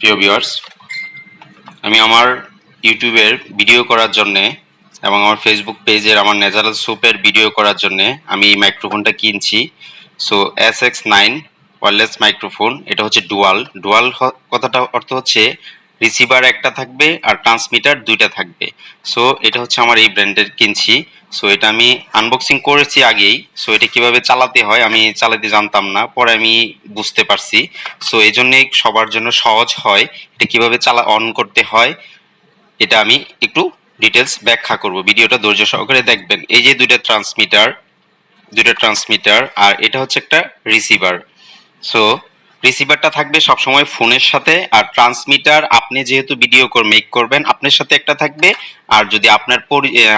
প্রিয় ভিউয়ার্স আমি আমার ইউটিউবের ভিডিও করার জন্যে এবং আমার ফেসবুক পেজের আমার ন্যাচারাল সোপের ভিডিও করার জন্যে আমি এই মাইক্রোফোনটা কিনছি। So S X nine wireless microphone এটা হচ্ছে ডুয়াল ডুয়াল কথাটা অর্থ হচ্ছে রিসিভার একটা থাকবে আর ট্রান্সমিটার দুইটা থাকবে। সো এটা হচ্ছে আমার এই ব্র্যান্ডের কিনছি। সো এটা আমি আনবক্সিং করেছি আগেই। সো এটা কীভাবে চালাতে হয় আমি চালাতে জানতাম না। পরে আমি বুঝতে পারছি। সো এই জন্যে সবার জন্য সহজ হয় এটা কীভাবে চালা অন করতে হয়। এটা আমি একটু ডিটেলস ব্যাখ্যা করব। ভিডিওটা ধৈর্য সহকারে দেখবেন। এই যে দুইটা ট্রান্সমিটার দুইটা ট্রান্সমিটার আর এটা হচ্ছে একটা রিসিভার সো রিসিভারটা থাকবে সবসময় ফোনের সাথে আর ট্রান্সমিটার আপনি যেহেতু ভিডিও মেক করবেন, আপনার সাথে একটা থাকবে। আর যদি আপনার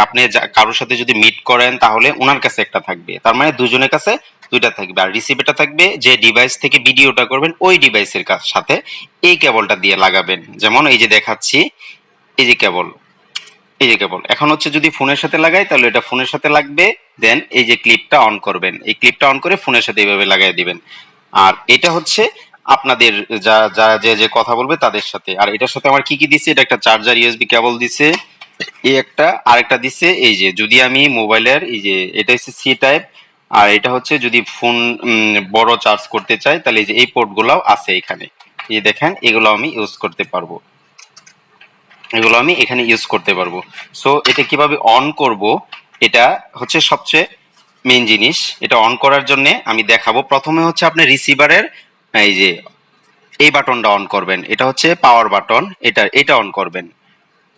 আপনি কারোর সাথে যদি মিট করেন, তাহলে ওনার কাছে একটা থাকবে। তার মানে দুজনের কাছে দুইটা থাকবে। আর রিসিভারটা থাকবে যে ডিভাইস থেকে ভিডিওটা করবেন, ওই ডিভাইসের সাথে এই কেবলটা দিয়ে লাগাবেন। যেমন এই যে দেখাচ্ছি, এই যে কেবল এই যে কেবল এখন হচ্ছে যদি ফোনের সাথে লাগাই, তাহলে এটা ফোনের সাথে লাগবে। দেন এই যে ক্লিপটা অন করবেন। এই ক্লিপটা অন করে ফোনের সাথে এইভাবে লাগাই দিবেন। আর এটা হচ্ছে আপনাদের যা যা, যে যে কথা বলবে তাদের সাথে। আর এটার সাথে আমার কি কি দিছে? এটা একটা চার্জার ইউএসবি কেবল দিছে। এই একটা আরেকটা দিছে এই যে, যদি আমি মোবাইলের এই যে, এটা হচ্ছে সি টাইপ আর এটা হচ্ছে যদি ফোন বড় চার্জ করতে চাই তাহলে এই যে, এই পোর্টগুলোও আছে এখানে। এই দেখেন, এগুলো আমি ইউজ করতে পারব। এগুলো আমি এখানে ইউজ করতে পারব। সো এটা কীভাবে অন করব? এটা হচ্ছে সবচেয়ে মেইন জিনিস, এটা অন করার জন্য আমি দেখাবো। প্রথমে হচ্ছে আপনি রিসিভারের এই যে, এই বাটনটা অন করবেন। এটা হচ্ছে পাওয়ার বাটন এটা এটা অন করবেন।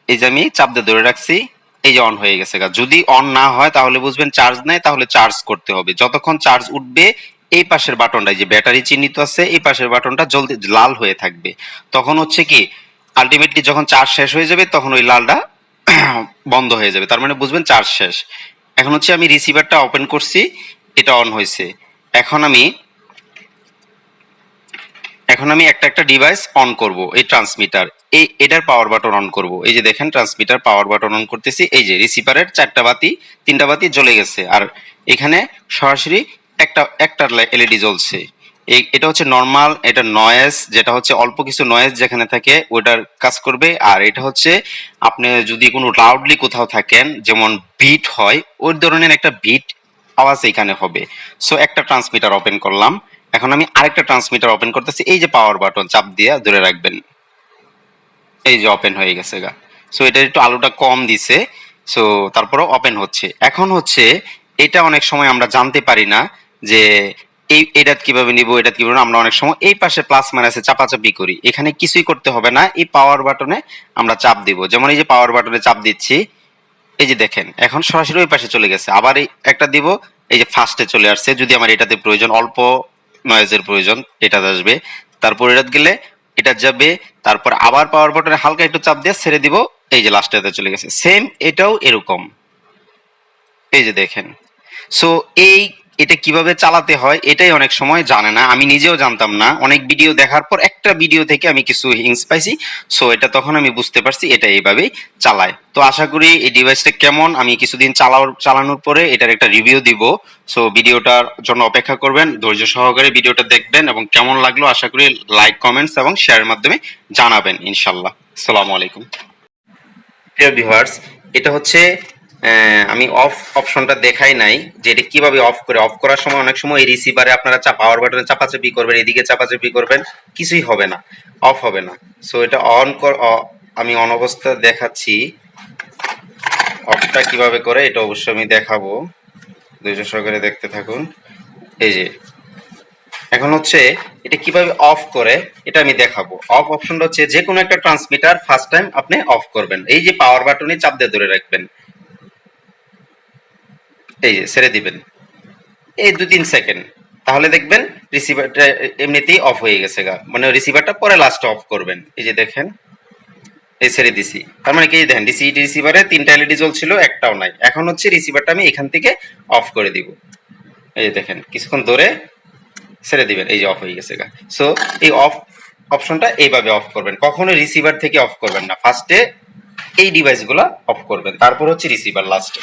এই যে আমি চাপ দিয়ে ধরে রাখছি, এই যে অন হয়ে গেছে। যদি অন না হয় তাহলে বুঝবেন চার্জ নাই, তাহলে চার্জ করতে হবে। যতক্ষণ চার্জ উঠবে, এই পাশের বাটনটা যে ব্যাটারি চিহ্নিত আছে, এই পাশের বাটনটা জলদি লাল হয়ে থাকবে। তখন হচ্ছে কি আলটিমেটলি যখন চার্জ শেষ হয়ে যাবে, তখন ওই লালটা বন্ধ হয়ে যাবে। তার মানে বুঝবেন চার্জ শেষ। এখন হচ্ছে আমি রিসিভারটা ওপেন করছি, এটা অন হয়েছে। এখন আমি এখন আমি একটা একটা ডিভাইস অন করব, এই ট্রান্সমিটার এই, এটার পাওয়ার বাটন অন করব। এই যে দেখেন ট্রান্সমিটার পাওয়ার বাটন অন করতেছি। এই যে রিসিভারের চারটা বাতি, তিনটা বাতি জ্বলে গেছে। আর এখানে সরাসরি একটা একটা এলইডি জ্বলছে। এটা হচ্ছে নর্মাল এটা নয়েজ যেটা হচ্ছে অল্প কিছু নয়েজ যেখানে থাকে, ওটার কাজ করবে। আর এটা হচ্ছে, আপনি যদি কোনো লাউডলি কোথাও থাকেন, যেমন বিট হয়, ওই ধরনের একটা বিট আওয়াজ এখানে হবে। সো একটা ট্রান্সমিটার ওপেন করলাম। এখন আমি আরেকটা ট্রান্সমিটার ওপেন করতেছি। এই যে পাওয়ার বাটন চাপ দিয়ে ধরে রাখবেন। এই যে ওপেন হয়ে গেছে গা। সো এটা একটু আলোটা কম দিছে। সো তারপরও ওপেন হচ্ছে। এখন হচ্ছে, এটা অনেক সময় আমরা জানতে পারি না যে এই এটা কীভাবে নিব, এটা কীভাবে আমরা অনেক সময় এই পাশে প্লাস মাইনাসে চাপাচাপি করি। এখানে কিছুই করতে হবে না, এই পাওয়ার বাটনে আমরা চাপ দিব। যেমন এই যে পাওয়ার বাটনে চাপ দিচ্ছি, এই যে দেখেন, এখন সরাসরি ওই পাশে চলে গেছে। আবার একটা দিব, এই যে ফার্স্টে চলে আসছে, যদি আমার এটাতে প্রয়োজন, অল্প নয়েজের প্রয়োজন এটা আসবে। তারপর এটা গেলে এটা যাবে, তারপর আবার পাওয়ার বাটনে হালকা একটু চাপ দিয়ে ছেড়ে দিব, এই যে লাস্টে চলে গেছে। সেম এটাও এরকম। এই যে দেখেন। সো এই এটা কীভাবে চালাতে হয়, এটাই অনেক সময় জানে না। আমি নিজেও জানতাম না। অনেক ভিডিও দেখার পর একটা ভিডিও থেকে আমি কিছু হিংস পাইছি। সো এটা তখন আমি বুঝতে পারছি এটা এইভাবেই চালায়। তো আশা করি এই ডিভাইসটা কেমন, আমি কিছুদিন চালাওয়ার চালানোর পরে এটার একটা রিভিউ দিব। সো ভিডিওটার জন্য অপেক্ষা করবেন, ধৈর্য সহকারে ভিডিওটা দেখবেন এবং কেমন লাগল আশা করি লাইক কমেন্টস এবং শেয়ারের মাধ্যমে জানাবেন ইনশাল্লাহ আসসালামু আলাইকুম। প্রিয় ভিউয়ার্স এটা হচ্ছে আমি অফ অপশনটা দেখাই নাই, যে এটা কীভাবে অফ করে অফ করার সময় অনেক সময় এই রিসিভারে আপনারা চা পাওয়ার বাটনে চাপাচাপি করবেন, এদিকে চাপাচাপি করবেন, কিছুই হবে না অফ হবে না। সো এটা অন আমি অন অবস্থা দেখাচ্ছি। অফটা কীভাবে করে, এটা অবশ্যই আমি দেখাবো। ধৈর্য সহকারে দেখতে থাকুন। এই যে, এখন হচ্ছে, এটা কীভাবে অফ করে, এটা আমি দেখাবো। অফ অপশনটা হচ্ছে, যে কোনো একটা ট্রান্সমিটার ফার্স্ট টাইম আপনি অফ করবেন। এই যে পাওয়ার বাটনে চাপ দিয়ে ধরে রাখবেন। এই ছেড়ে দিবেন। এই দু তিন সেকেন্ড তাহলে দেখবেন রিসিভারটা এমনিতেই অফ হয়ে গেছে গা। মানে রিসিভারটা পরে লাস্টে অফ করবেন। এই যে দেখেন, এই ছেড়ে দিছি। তার মানে কি দেখেন ডিসি রিসিভারে তিনটা এলইডি জ্বলছিল, একটাও নাই। এখন হচ্ছে রিসিভারটা আমি এখান থেকে অফ করে দিব। এই যে দেখেন, কিছুক্ষণ ধরে ছেড়ে দিবেন। এই যে অফ হয়ে গেছে গা। সো এই অফ অপশনটা এইভাবে অফ করবেন। কখনো রিসিভার থেকে অফ করবেন না। ফার্স্টে এই ডিভাইসগুলো অফ করবেন। তারপর হচ্ছে রিসিভার লাস্টে